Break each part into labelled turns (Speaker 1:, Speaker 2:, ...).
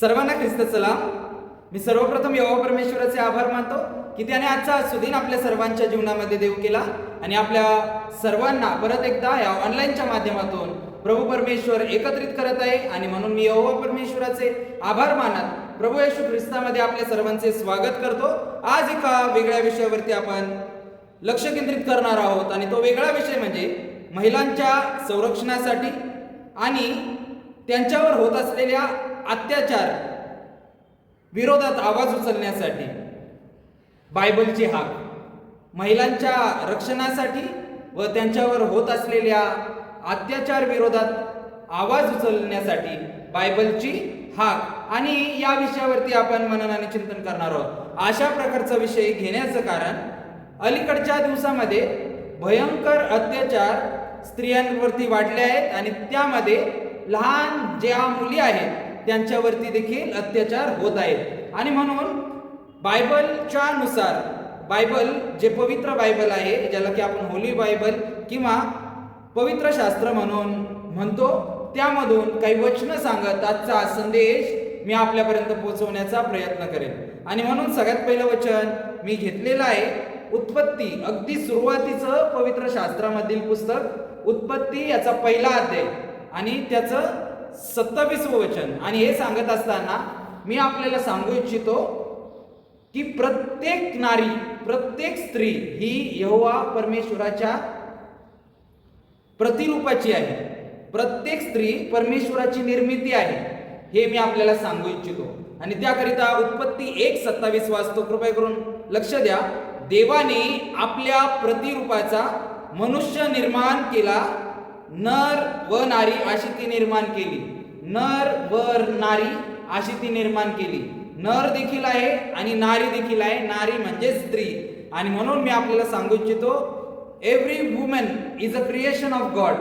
Speaker 1: सर्वांना ख्रिस्त सलाम. मी सर्वप्रथम यहोवा परमेश्वराचे आभार मानतो की त्याने आजचा सुदिन आपल्या सर्वांच्या जीवनामध्ये देऊ केला आणि आपल्या सर्वांना परत एकदा या ऑनलाईनच्या माध्यमातून प्रभू परमेश्वर एकत्रित करत आहे आणि म्हणून मी यहोवा परमेश्वराचे आभार मानत प्रभू येशू ख्रिस्तामध्ये आपल्या सर्वांचे स्वागत करतो. आज एका वेगळ्या विषयावरती आपण लक्ष केंद्रित करणार आहोत आणि तो वेगळा विषय म्हणजे महिलांच्या संरक्षणासाठी आणि त्यांच्यावर होत असलेल्या अत्याचार विरोधात आवाज उचलण्यासाठी. बायबलची हाक. महिलांच्या रक्षणासाठी व त्यांच्यावर होत असलेल्या अत्याचार विरोधात आवाज उचलण्यासाठी बायबलची हाक. आणि या विषयावरती आपण मनन आणि चिंतन करणार आहोत. अशा प्रकारचा विषय घेण्याचं कारण अलीकडच्या दिवसामध्ये भयंकर अत्याचार स्त्रियांवरती वाढले आहेत आणि त्यामध्ये लहान ज्या मुली आहेत त्यांच्यावरती देखील अत्याचार होत आहेत. आणि म्हणून बायबलच्या नुसार बायबल जे पवित्र बायबल आहे ज्याला की आपण होली बायबल किंवा पवित्र शास्त्र म्हणून म्हणतो त्यामधून काही वचनं सांगत आजचा संदेश मी आपल्यापर्यंत पोहोचवण्याचा प्रयत्न करेन. आणि म्हणून सगळ्यात पहिलं वचन मी घेतलेलं आहे उत्पत्ती. अगदी सुरुवातीचं पवित्र शास्त्रामधील पुस्तक उत्पत्ती याचा पहिला अध्याय. आणि त्याचं सत्तावीसवं वचन. आणि हे सांगत असताना मी आपल्याला सांगू इच्छितो की प्रत्येक नारी प्रत्येक स्त्री ही यहोवा परमेश्वराच्या प्रतिरूपाची आहे. प्रत्येक स्त्री परमेश्वराची निर्मिती आहे हे मी आपल्याला सांगू इच्छितो. आणि त्याकरिता उत्पत्ती एक सत्तावीस वाचतो. कृपया करून लक्ष द्या. देवाने आपल्या प्रतिरूपाचा मनुष्य निर्माण केला नर व नारी अशी ती निर्माण केली. नर व नारी अशी ती निर्माण केली. नर देखील आहे आणि नारी देखील आहे. नारी म्हणजे स्त्री. आणि म्हणून मी आपल्याला सांगू इच्छितो every women is a creation of God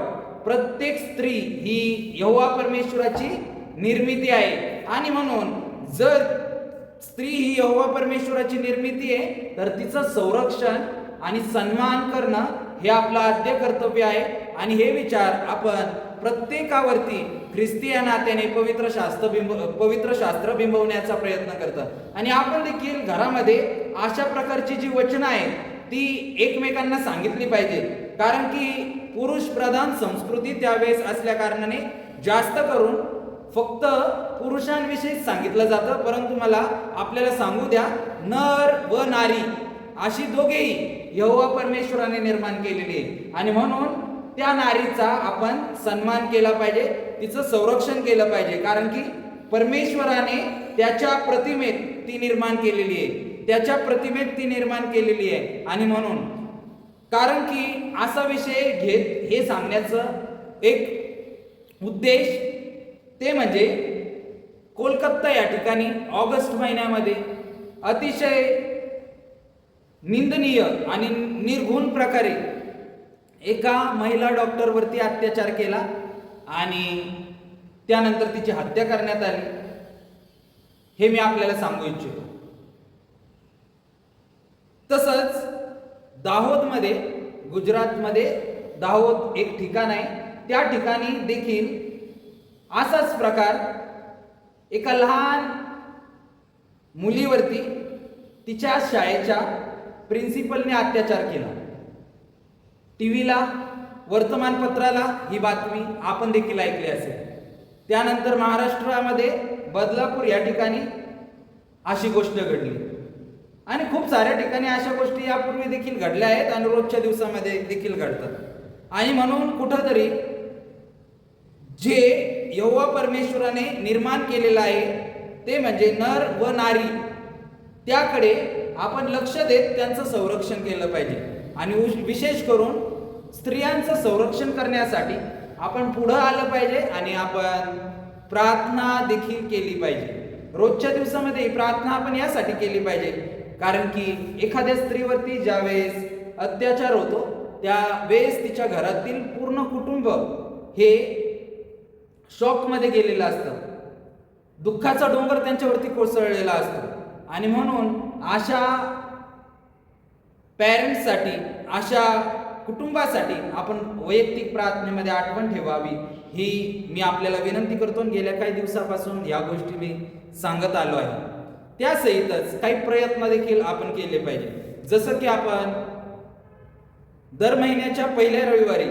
Speaker 1: प्रत्येक स्त्री ही यहोवा परमेश्वराची निर्मिती आहे. आणि म्हणून जर स्त्री ही यहोवा परमेश्वराची निर्मिती आहे तर तिचं संरक्षण आणि सन्मान करणं हे आपलं आद्य कर्तव्य आहे. आणि हे विचार आपण प्रत्येकावरती ख्रिस्ती या नात्याने पवित्र शास्त्र बिंब पवित्र शास्त्र बिंबवण्याचा प्रयत्न करतं आणि आपण देखील घरामध्ये अशा प्रकारची जी वचनं आहेत ती एकमेकांना सांगितली पाहिजे. कारण की पुरुष प्रधान संस्कृती त्यावेळेस असल्या कारणाने जास्त करून फक्त पुरुषांविषयी सांगितलं जातं. परंतु मला आपल्याला सांगू द्या नर व नारी अशी दोघेही यहोवा परमेश्वराने निर्माण केलेली आहे आणि म्हणून त्या नारीचा आपण सन्मान केला पाहिजे तिचं संरक्षण केलं पाहिजे. कारण की परमेश्वराने त्याच्या प्रतिमेत ती निर्माण केलेली आहे. त्याच्या प्रतिमेत ती निर्माण केलेली आहे. आणि म्हणून कारण की असा विषय घेत हे सांगण्याचं एक उद्देश ते म्हणजे कोलकाता या ठिकाणी ऑगस्ट महिन्यामध्ये अतिशय निंदनीय आणि निर्घुण प्रकारे एका महिला डॉक्टरवरती अत्याचार केला आणि त्यानंतर तिची हत्या करण्यात आली. हे मी आपल्याला सांगू इच्छितो. तसंच दाहोदमध्ये गुजरातमध्ये दाहोद एक ठिकाण आहे. त्या ठिकाणी देखील असाच प्रकार एका लहान मुलीवरती तिच्या शाळेच्या प्रिन्सिपलने अत्याचार केला. टी व्हीला वर्तमानपत्राला ही बातमी आपण देखील ऐकली असेल. त्यानंतर महाराष्ट्रामध्ये बदलापूर या ठिकाणी अशी गोष्ट घडली. आणि खूप साऱ्या ठिकाणी अशा गोष्टी यापूर्वी देखील घडल्या आहेत आणि रोजच्या दिवसामध्ये देखील घडतात. आणि म्हणून कुठंतरी जे यव्वा परमेश्वराने निर्माण केलेलं आहे ते म्हणजे नर व नारी त्याकडे आपण लक्ष देत त्यांचं संरक्षण केलं पाहिजे. आणि उश- विशेष करून स्त्रियांचं संरक्षण करण्यासाठी आपण पुढं आलं पाहिजे आणि आपण प्रार्थना देखील केली पाहिजे. रोजच्या दिवसामध्ये प्रार्थना आपण यासाठी केली पाहिजे. कारण की एखाद्या स्त्रीवरती ज्यावेळेस अत्याचार होतो त्या वेळेस तिच्या घरातील पूर्ण कुटुंब हे शॉकमध्ये गेलेलं असतं. दुःखाचा डोंगर त्यांच्यावरती कोसळलेला असतो. आणि म्हणून अशा पॅरेंट्ससाठी अशा कुटुंबासाठी आपण वैयक्तिक प्रार्थनेमध्ये आठवण ठेवावी. ही मी आपल्याला विनंती करतो गेल्या काही दिवसापासून या गोष्टी मी सांगत आलो आहे. त्यासहितच काही प्रयत्न देखील आपण केले पाहिजे. जसं की आपण दर महिन्याच्या पहिल्या रविवारी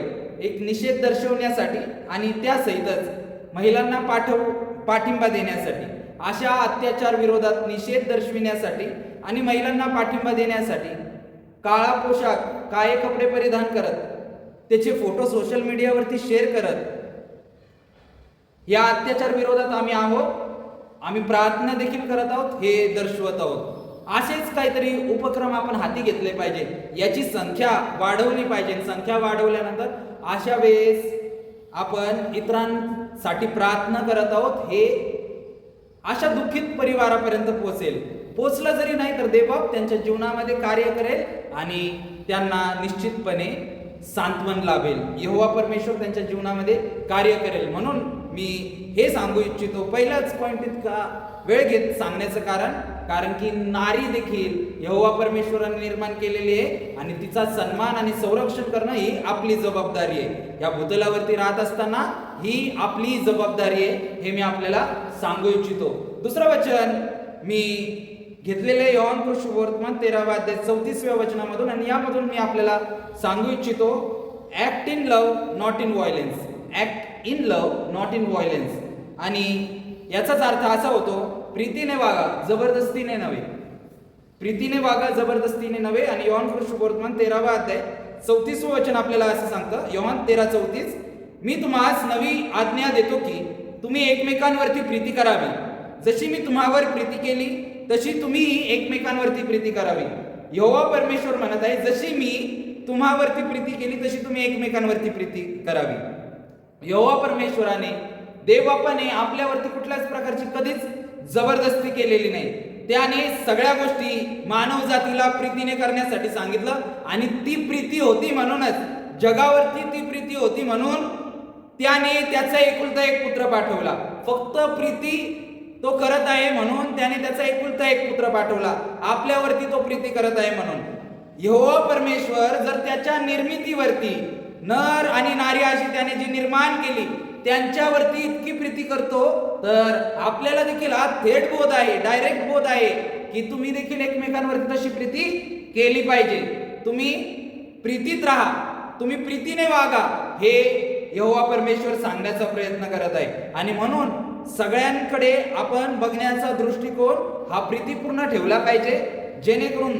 Speaker 1: एक निषेध दर्शवण्यासाठी आणि त्यासहितच महिलांना पाठव पाठिंबा देण्यासाठी अशा अत्याचार विरोधात निषेध दर्शविण्यासाठी आणि महिलांना पाठिंबा देण्यासाठी काळा पोशाख काळे कपडे परिधान करत त्याचे फोटो सोशल मीडियावरती शेअर करत. या अत्याचार विरोधात आम्ही आहोत. आम्ही प्रार्थना देखील करत आहोत हे दर्शवत आहोत. असेच काहीतरी उपक्रम आपण हाती घेतले पाहिजे. याची संख्या वाढवली पाहिजे. संख्या वाढवल्यानंतर अशा वेळेस आपण इतरांसाठी प्रार्थना करत आहोत हे अशा दुःखित परिवारापर्यंत पोचेल पोचलं जरी नाही तर देवबाप त्यांच्या जीवनामध्ये कार्य करेल आणि त्यांना निश्चितपणे सांत्वन लाभेल. यहोवा परमेश्वर त्यांच्या जीवनामध्ये कार्य करेल. म्हणून मी हे सांगू इच्छितो पहिलाच पॉईंट इतका वेळ घेत सांगण्याचं कारण कारण की नारी देखील यहोवा परमेश्वराने निर्माण केलेली आहे आणि तिचा सन्मान आणि संरक्षण करणं ही आपली जबाबदारी आहे. या भूतलावरती राहत असताना ही आपली जबाबदारी आहे हे मी आपल्याला सांगू इच्छितो. दुसरं वचन मी घेतलेले यवन कृषी वर्तमान तेराव्या अध्याय चौतीसव्या वचनामधून आणि यामधून मी आपल्याला सांगू इच्छितो act in love not in violence act in love not in violence आणि याचाच अर्थ असा होतो प्रीतीने वागा जबरदस्तीने नव्हे. प्रीतीने वागा जबरदस्तीने नव्हे आणि यवन कृषी वर्तमान तेरावा अध्याय चौतीसवं वचन आपल्याला असं सांगतं यवन तेरा चौतीस मी तुम्हास नवी आज्ञा देतो की तुम्ही एकमेकांवरती प्रीती करावी. जशी मी तुम्हावर प्रीती केली तशी तुम्ही एकमेकांवरती प्रीती करावी. यहोवा परमेश्वर म्हणत आहे जशी मी तुम्हावरती प्रीती केली तशी तुम्ही एकमेकांवरती प्रीती करावी. यहोवा परमेश्वराने देवबापाने आपल्यावरती कुठल्याच प्रकारची कधीच जबरदस्ती केलेली नाही. त्याने सगळ्या गोष्टी मानव जातीला प्रीतीने करण्यासाठी सांगितलं आणि ती प्रीती होती म्हणूनच जगावरती ती प्रीती होती म्हणून त्याने त्याचा एकुलता एक पुत्र पाठवला. फक्त प्रीती तो करत आहे म्हणून त्याने त्याचा एकुलता एक पुत्र पाठवला. आपल्यावरती तो प्रीती करत आहे म्हणून. यहोवा परमेश्वर जर त्याच्या निर्मितीवरती नर आणि नारी अशी त्याने जी निर्माण केली त्यांच्यावरती इतकी प्रीती करतो तर आपल्याला देखील हा थेट बोध आहे डायरेक्ट बोध आहे की तुम्ही देखील एकमेकांवरती तशी प्रीती केली पाहिजे. तुम्ही प्रीतीत राहा तुम्ही प्रीतीने वागा हे यहोवा परमेश्वर सांगण्याचा प्रयत्न करत आहे. आणि म्हणून सगळ्यांकडे आपण बघण्याचा दृष्टिकोन हा प्रीतीपूर्ण ठेवला पाहिजे जेणेकरून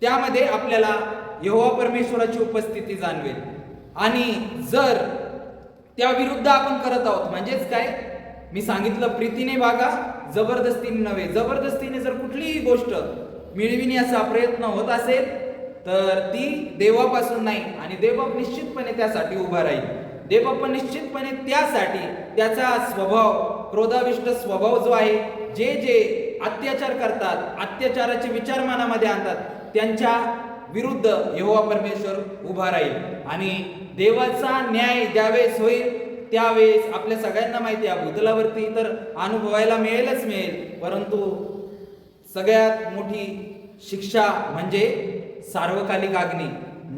Speaker 1: त्यामध्ये आपल्याला यहोवा परमेश्वराची उपस्थिती जाणवेल. आणि जर त्या विरुद्ध आपण करत आहोत म्हणजेच काय? मी सांगितलं प्रीतीने वागा जबरदस्तीने नव्हे. जबरदस्तीने जर कुठलीही गोष्ट मिळविण्याचा प्रयत्न होत असेल तर ती देवापासून नाही आणि देवबाप निश्चितपणे त्यासाठी उभा राहील. देवबाप निश्चितपणे त्यासाठी त्याचा स्वभाव क्रोधाविष्ट स्वभाव जो आहे जे जे अत्याचार करतात अत्याचाराचे विचार मनामध्ये आणतात त्यांच्या विरुद्ध यहोवा परमेश्वर उभा राहील. आणि देवाचा न्याय ज्यावेळेस होईल त्यावेळेस आपल्या सगळ्यांना माहिती आहे भूतलावरती तर अनुभवायला मिळेलच मिळेल. परंतु सगळ्यात मोठी शिक्षा म्हणजे सार्वकालिक अग्नी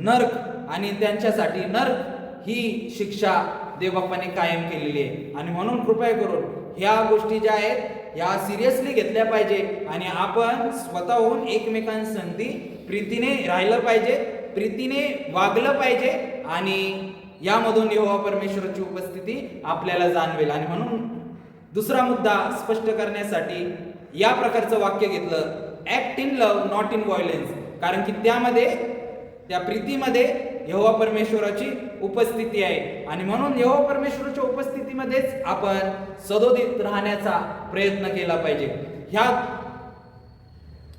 Speaker 1: नर्क आणि त्यांच्यासाठी नर्क. ही शिक्षा देवबाप्पाने कायम केलेली आहे. आणि म्हणून कृपया करून ह्या गोष्टी ज्या आहेत या सिरियसली घेतल्या पाहिजे आणि आपण स्वतःहून एकमेकांसंधी प्रीतीने राहिलं पाहिजे प्रीतीने वागलं पाहिजे आणि यामधून देवा परमेश्वराची उपस्थिती आपल्याला जाणवेल. आणि म्हणून दुसरा मुद्दा स्पष्ट करण्यासाठी या प्रकारचं वाक्य घेतलं act in love not in violence कारण की त्यामध्ये त्या प्रीतीमध्ये यहोवा परमेश्वराची उपस्थिती आहे. आणि म्हणून यहोवा परमेश्वराच्या उपस्थितीमध्येच आपण सदोदित राहण्याचा प्रयत्न केला पाहिजे. ह्या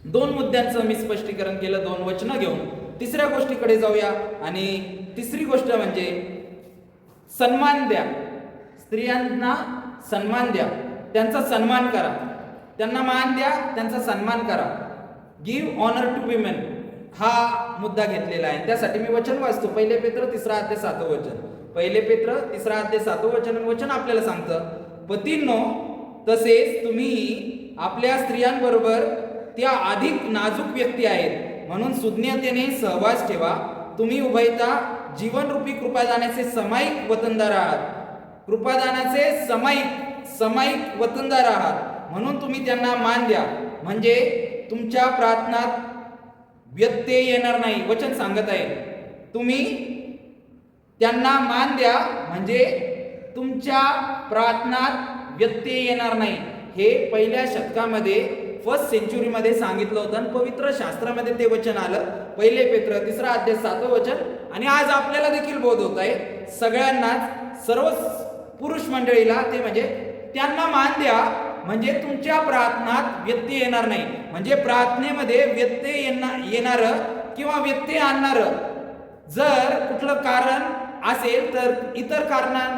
Speaker 1: दोन मुद्द्यांचं मी स्पष्टीकरण केलं दोन वचनं घेऊन. तिसऱ्या गोष्टीकडे जाऊया आणि तिसरी गोष्ट म्हणजे सन्मान द्या. स्त्रियांना सन्मान द्या. त्यांचा सन्मान करा. त्यांना मान द्या त्यांचा सन्मान करा. गिव्ह ऑनर टू विमेन हा मुद्दा घेतलेला आहे. त्यासाठी मी वचन वाचतो. पहिले पेत्र तिसरा अध्याय सातवं वचन. पहिले पेत्र तिसरा अध्याय सातवं वचन वचन आपल्याला सांगतं पतींनो तसेच तुम्ही आपल्या स्त्रियांबरोबर त्या अधिक नाजूक व्यक्ती आहेत. म्हणून सुज्ञतेने सहवास ठेवा. तुम्ही उभयता जीवनरूपी कृपादानाचे समायिक वतनदार आहात. कृपादानाचे समाईक समाईक वतनदार आहात. म्हणून तुम्ही त्यांना मान द्या. म्हणजे तुमच्या प्रार्थनात व्यत्यय येणार नाही. वचन सांगत आहे. तुम्ही त्यांना मान द्या. म्हणजे तुमच्या प्रार्थनात व्यत्यय येणार नाही. हे पहिल्या शतकामध्ये फर्स्ट सेंचुरीमध्ये सांगितलं होतं आणि पवित्र शास्त्रामध्ये ते वचन आलं. पहिले पेत्र तिसरा अध्याय सातवं वचन. आणि आज आपल्याला देखील बोध होत आहे. सगळ्यांनाच सर्व पुरुष मंडळीला ते म्हणजे त्यांना मान द्या. म्हणजे तुमच्या प्रार्थनात व्यत्यय येणार नाही. म्हणजे प्रार्थनेमध्ये व्यत्यय येणार येणार किंवा व्यत्यय आणणार जर कुठलं कारण असेल तर इतर कारणां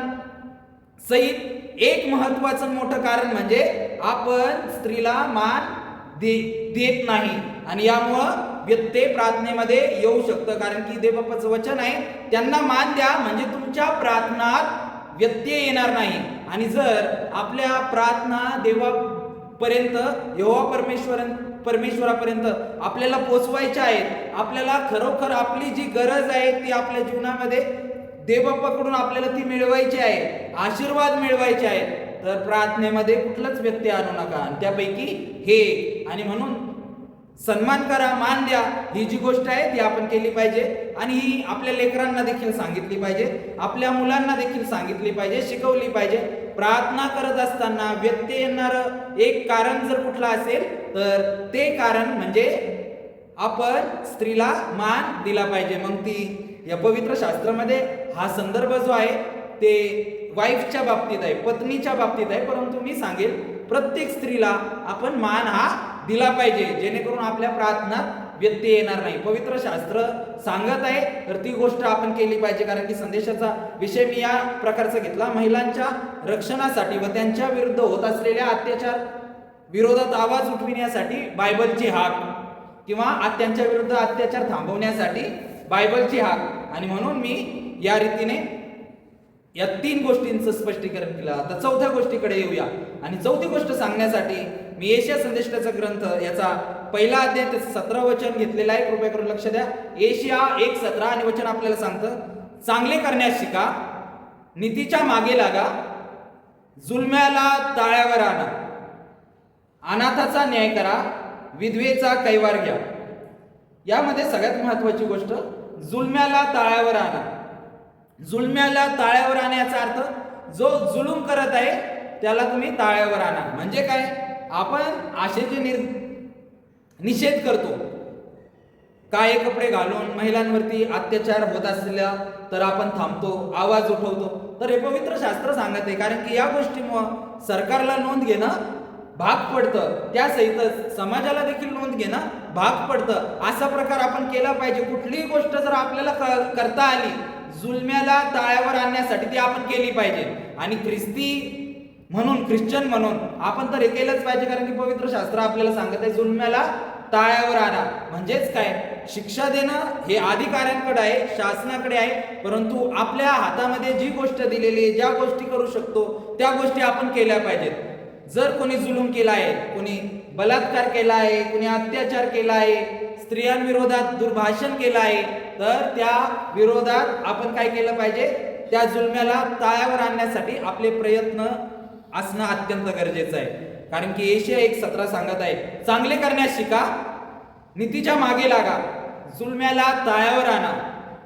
Speaker 1: सहित एक महत्वाचं मोठं कारण म्हणजे आपण स्त्रीला मान दे देत नाही. आणि यामुळं व्यत्यय प्रार्थनेमध्ये येऊ शकतं. कारण की देवबापाचं वचन आहे त्यांना मान द्या म्हणजे तुमच्या प्रार्थनात व्यत्यय येणार नाही. आणि जर आपल्या प्रार्थना देवापर्यंत यहोवा परमेश्वर परमेश्वरापर्यंत आपल्याला पोचवायच्या आहेत आपल्याला खरोखर आपली जी गरज आहे ती आपल्या जीवनामध्ये देवबापाकडून आपल्याला ती मिळवायची आहे आशीर्वाद मिळवायचे आहे तर प्रार्थनेमध्ये कुठलाच व्यत्यय आणू नका. आणि त्यापैकी हे आणि म्हणून सन्मान करा मान द्या ही जी गोष्ट आहे ती आपण केली पाहिजे आणि ही आपल्या लेकरांना देखील सांगितली पाहिजे आपल्या मुलांना देखील सांगितली पाहिजे शिकवली पाहिजे. प्रार्थना करत असताना व्यत्यय येणार एक कारण जर कुठलं असेल तर ते कारण म्हणजे आपण स्त्रीला मान दिला पाहिजे. मग ती या पवित्र शास्त्रामध्ये हा संदर्भ जो आहे ते वाईफच्या बाबतीत आहे पत्नीच्या बाबतीत आहे परंतु मी सांगेल प्रत्येक स्त्रीला आपण मान हा दिला पाहिजे जेणेकरून आपल्या प्रार्थनात व्यत्यय येणार नाही. पवित्र शास्त्र सांगत आहे तर ती गोष्ट आपण केली पाहिजे कारण की संदेशाचा विषय मी या प्रकारचा घेतला. महिलांच्या रक्षणासाठी व त्यांच्या विरुद्ध होत असलेल्या अत्याचार विरोधात आवाज उठविण्यासाठी बायबलची हाक किंवा त्यांच्या विरुद्ध अत्याचार थांबवण्यासाठी बायबलची हाक. आणि म्हणून मी या रीतीने या तीन गोष्टींचं स्पष्टीकरण केलं. आता चौथ्या गोष्टीकडे येऊया. आणि चौथी गोष्ट सांगण्यासाठी मी एशिया संदेशाचा ग्रंथ याचा पहिला अध्याय त्याचं सतरा वचन घेतलेला आहे. कृपया करून लक्ष द्या. एशिया एक सतरा आणि वचन आपल्याला सांगतं चांगले करण्यास शिका नीतीच्या मागे लागा जुलम्याला ताळ्यावर आणा. अनाथाचा न्याय करा विधवेचा कैवार घ्या. यामध्ये सगळ्यात महत्वाची गोष्ट जुलम्याला ताळ्यावर आणा. जुलम्याला ताळ्यावर आणण्याचा अर्थ जो जुलूम करत आहे त्याला तुम्ही ताळ्यावर आणा. म्हणजे काय? आपण आशेचे निर निषेध करतो काळे कपडे घालून महिलांवरती अत्याचार होत असल्या तर आपण थांबतो आवाज उठवतो. तर हे पवित्र शास्त्र सांगत आहे कारण की या गोष्टीमुळं सरकारला नोंद घेणं भाग पडतं. त्यासहितच समाजाला देखील नोंद घेणं भाग पडतं. असा प्रकार आपण केला पाहिजे. कुठलीही गोष्ट जर आपल्याला क- करता आली जुलम्याला ताळ्यावर आणण्यासाठी ती आपण केली पाहिजे. आणि ख्रिस्ती म्हणून ख्रिश्चन म्हणून. आपण तर हे केलंच पाहिजे कारण की पवित्र शास्त्र आपल्याला सांगत आहे जुलम्याला ताळ्यावर आणा. म्हणजेच काय? शिक्षा देणं हे अधिकाऱ्यांकडे आहे शासनाकडे आहे परंतु आपल्या हातामध्ये जी गोष्ट दिलेली आहे ज्या गोष्टी करू शकतो त्या गोष्टी आपण केल्या पाहिजेत. जर कोणी जुलूम केला आहे कोणी बलात्कार केला आहे कोणी अत्याचार केला आहे स्त्रियांविरोधात दुर्भाषण केलं आहे तर त्या विरोधात आपण काय केलं पाहिजे? त्या जुलम्याला ताळ्यावर आणण्यासाठी आपले प्रयत्न असणं अत्यंत गरजेचं आहे. कारण की एशिया एक सतरा सांगत आहे चांगले करण्यास शिका नीतीच्या मागे लागा जुलम्याला ताळ्यावर आणा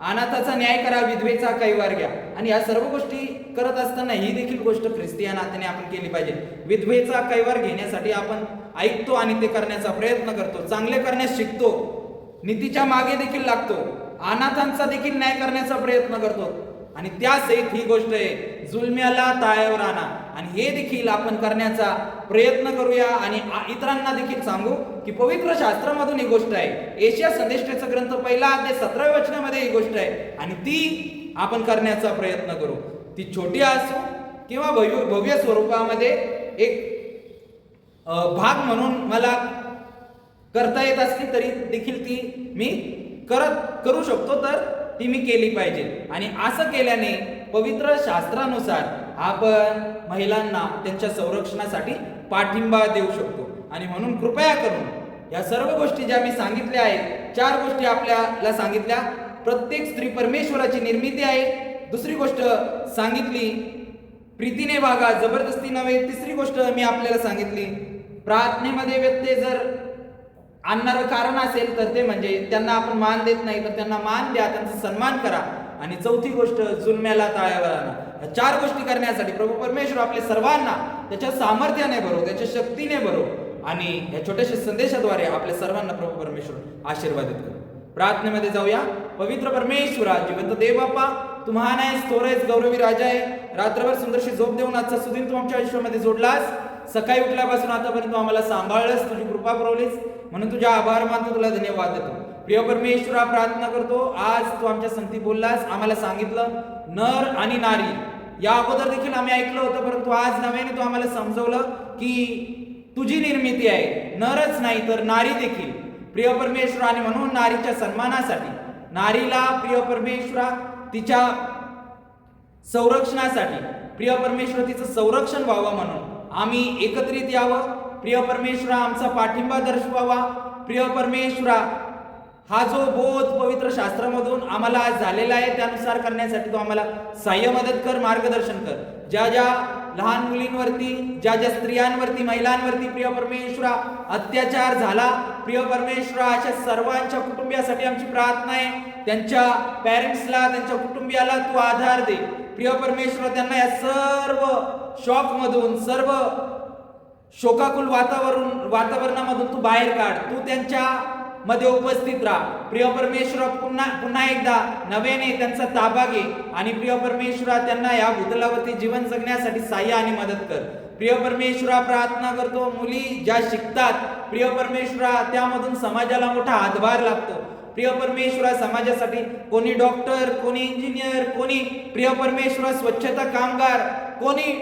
Speaker 1: अनाथाचा न्याय करा विधवेचा कैवार घ्या. आणि या सर्व गोष्टी करत असताना ही देखील गोष्ट ख्रिस्ती नात्याने आपण केली पाहिजे. विधवेचा कैवार घेण्यासाठी आपण ऐकतो आणि ते करण्याचा प्रयत्न करतो. चांगले करण्यास शिकतो नीतीच्या मागे देखील लागतो अनाथांचा देखील न्याय करण्याचा प्रयत्न करतो. आणि त्यासहित ही गोष्ट आहे जुलम्याला ताळ्यावर आणा. आणि हे देखील आपण करण्याचा प्रयत्न करूया. आणि इतरांना देखील सांगू की पवित्र शास्त्रामधून ही गोष्ट आहे. एशिया संदेष्टेचा ग्रंथ पहिला अध्याय सतराव्या वचनामध्ये ही गोष्ट आहे. आणि ती आपण करण्याचा प्रयत्न करू. ती छोटी असो किंवा भव्य भव्य स्वरूपामध्ये एक भाग म्हणून मला करता येत असली तरी देखील ती मी करत करू शकतो तर ती मी केली पाहिजे. आणि असं केल्याने पवित्र शास्त्रानुसार आपण महिलांना त्यांच्या संरक्षणासाठी पाठिंबा देऊ शकतो. आणि म्हणून कृपया करून या सर्व गोष्टी ज्या मी सांगितल्या आहेत चार गोष्टी आपल्याला सांगितल्या. प्रत्येक स्त्री परमेश्वराची निर्मिती आहे. दुसरी गोष्ट सांगितली प्रीतीने वागा जबरदस्ती नव्हे. तिसरी गोष्ट मी आपल्याला सांगितली प्रार्थनेमध्ये व्यत्यय जर आणणारं कारण असेल तर ते म्हणजे त्यांना आपण मान देत नाही तर त्यांना मान द्या त्यांचा सन्मान करा. आणि चौथी गोष्ट जुलम्याला ताळ्यावर आणा चार गोष्टी करण्यासाठी प्रभू परमेश्वर आपल्या सर्वांना त्याच्या सामर्थ्याने भरो त्याच्या शक्तीने भरो आणि या छोट्याशा संदेशाद्वारे आपल्या सर्वांना प्रभू परमेश्वर आशीर्वादित करू. प्रार्थनेमध्ये जाऊया. पवित्र परमेश्वरा जिवंत देव बाप्पा तू महान गौरवी राजा आहे. रात्रभर सुंदरशी झोप देऊन आजचा सुदिन तू आमच्या आयुष्यामध्ये जोडलास. सकाळी उठल्यापासून आतापर्यंत तू आम्हाला सांभाळलंस तुझी कृपा पुरवलीस. म्हणून तुझ्या आभार मानतो तुला धन्यवाद देतो. प्रिय परमेश्वरा प्रार्थना करतो. आज तू आमच्या संगती बोललास आम्हाला सांगितलं नर आणि नारी. या अगोदर देखील आम्ही ऐकलं होतं परंतु आज नव्याने तू आम्हाला समजवलं की तुझी निर्मिती आहे. नरच नाही तर नारी देखील. प्रिय परमेश्वरा आणि म्हणून नारीच्या सन्मानासाठी नारीला प्रिय परमेश्वरा तिच्या संरक्षणासाठी प्रिय परमेश्वर तिचं संरक्षण व्हावं म्हणून आम्ही एकत्रित यावं. प्रिय परमेश्वरा आमचा पाठिंबा दर्शवावा. प्रिय परमेश्वरा हा जो बोध पवित्र शास्त्रामधून आम्हाला आज झालेला आहे त्यानुसार करण्यासाठी तो आम्हाला सहाय्य मदत कर मार्गदर्शन कर. ज्या ज्या लहान मुलींवरती ज्या ज्या स्त्रियांवरती महिलांवरती प्रिय परमेश्वरा अत्याचार झाला प्रिय परमेश्वरा अशा सर्वांच्या कुटुंबियासाठी आमची प्रार्थना आहे. त्यांच्या पॅरेंट्सला त्यांच्या कुटुंबियाला तू आधार दे. प्रिय परमेश्वर त्यांना या सर्व शॉक मधून सर्व शोकाकुल वातावरण वातावरणामधून तू बाहेर काढ. तू त्यांच्या मध्ये उपस्थित राहा. प्रिय परमेश्वर पुन्हा पुन्हा एकदा नव्याने त्यांचा ताबा घे आणि प्रिय परमेश्वरा त्यांना या भूतलावरती जीवन जगण्यासाठी सहाय्य आणि मदत कर. प्रिय परमेश्वरा प्रार्थना करतो. मुली ज्या शिकतात प्रिय परमेश्वरा त्यामधून समाजाला मोठा हातभार लागतो. प्रिय परमेश्वरा समाजासाठी कोणी डॉक्टर कोणी इंजिनियर कोणी प्रिय परमेश्वरा स्वच्छता कामगार कोणी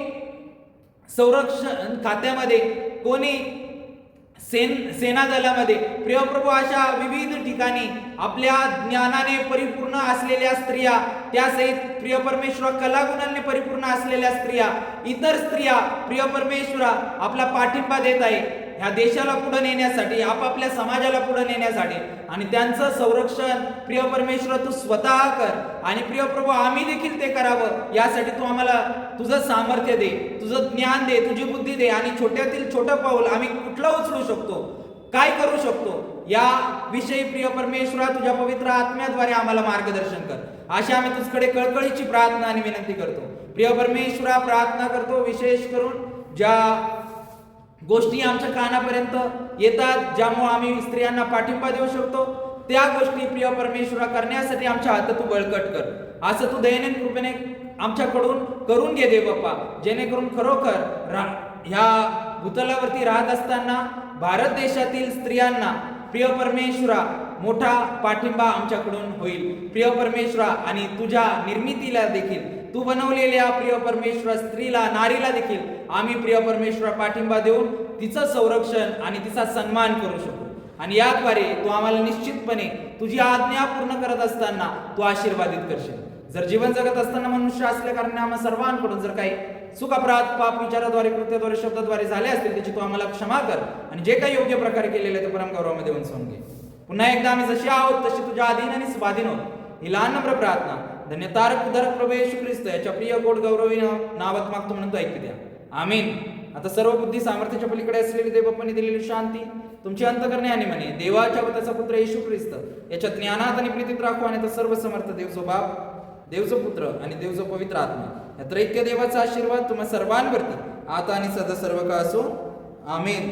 Speaker 1: संरक्षण खात्यामध्ये कोणी सेन सेना दलामध्ये प्रियप्रभू अशा विविध ठिकाणी आपल्या ज्ञानाने परिपूर्ण असलेल्या स्त्रिया त्यासहित प्रियपरमेश्वर कलागुणांनी परिपूर्ण असलेल्या स्त्रिया इतर स्त्रिया प्रिय परमेश्वरा आपला पाठिंबा देत आहे. ह्या देशाला पुढे नेण्यासाठी आपापल्या समाजाला पुढे नेण्यासाठी. आणि त्यांचं संरक्षण प्रिय परमेश्वर तू स्वतः कर. आणि प्रिय प्रभू आम्ही देखील ते करावं. यासाठी तू आम्हाला तुझं सामर्थ्य दे तुझं ज्ञान दे तुझी बुद्धी दे. आणि छोट्यातील छोटं पाऊल आम्ही कुठलं उचलू शकतो? काय करू शकतो? या विषयी प्रिय परमेश्वरा तुझ्या पवित्र आत्म्याद्वारे आम्हाला मार्गदर्शन कर. अशा आम्ही तुझकडे कळकळीची प्रार्थना आणि विनंती करतो. प्रिय परमेश्वरा प्रार्थना करतो विशेष करून ज्या गोष्टी आमच्या कानापर्यंत येतात ज्यामुळे आम्ही स्त्रियांना पाठिंबा देऊ शकतो. त्या गोष्टी प्रिय परमेश्वरा करण्यासाठी आमच्या हातात तू बळकट कर. असं तू दैनंदिन कृपेने आमच्याकडून करून घे दे बाप्पा जेणेकरून खरोखर रा ह्या भूतलावरती राहत असताना भारत देशातील स्त्रियांना प्रिय परमेश्वरा मोठा पाठिंबा आमच्याकडून होईल. प्रिय परमेश्वरा आणि तुझ्या निर्मितीला देखील तू बनवलेल्या प्रिय परमेश्वर स्त्रीला नारीला देखील. आम्ही प्रिय परमेश्वर पाठिंबा देऊन तिचं संरक्षण आणि तिचा सन्मान करू शकतो आणि याद्वारे तू आम्हाला निश्चितपणे तुझी आज्ञा पूर्ण करत असताना तू आशीर्वादित करशील. जर जीवन जगत असताना मनुष्य असल्या कारणाने आम्हा सर्वांकडून जर काही सुख अपराध पाप विचाराद्वारे कृत्याद्वारे शब्दाद्वारे झाले असतील त्याची तू आम्हाला क्षमा कर आणि जे काही योग्य प्रकारे केलेले ते परम गौरवामध्ये घे. पुन्हा एकदा आम्ही जशी आहोत तशी तुझ्या अधीन आणि स्वाधीन होत. ही लहान नम्र प्रार्थना. धन्य तारक उदारक प्रभू येशू ख्रिस्त याच्या प्रिय गोड गौरवी नाव- नावात मागतो म्हणून तो ऐकू द्या आमीन आता सर्व बुद्धी सामर्थ्याच्या पलीकडे असलेली देवपणी दिलेली शांती तुमची अंतकरणे आणि म्हणे देवाच्या व त्याचा पुत्र येशू ख्रिस्त याच्या ज्ञानात आणि प्रीतीत राखू आणि सर्व समर्थ देवचो बाप देवचो पुत्र आणि देवचो पवित्र आत्मा या त्रैक्य देवाचा आशीर्वाद तुम्हा सर्वांवरती आता आणि सदा सर्व का असो आमेन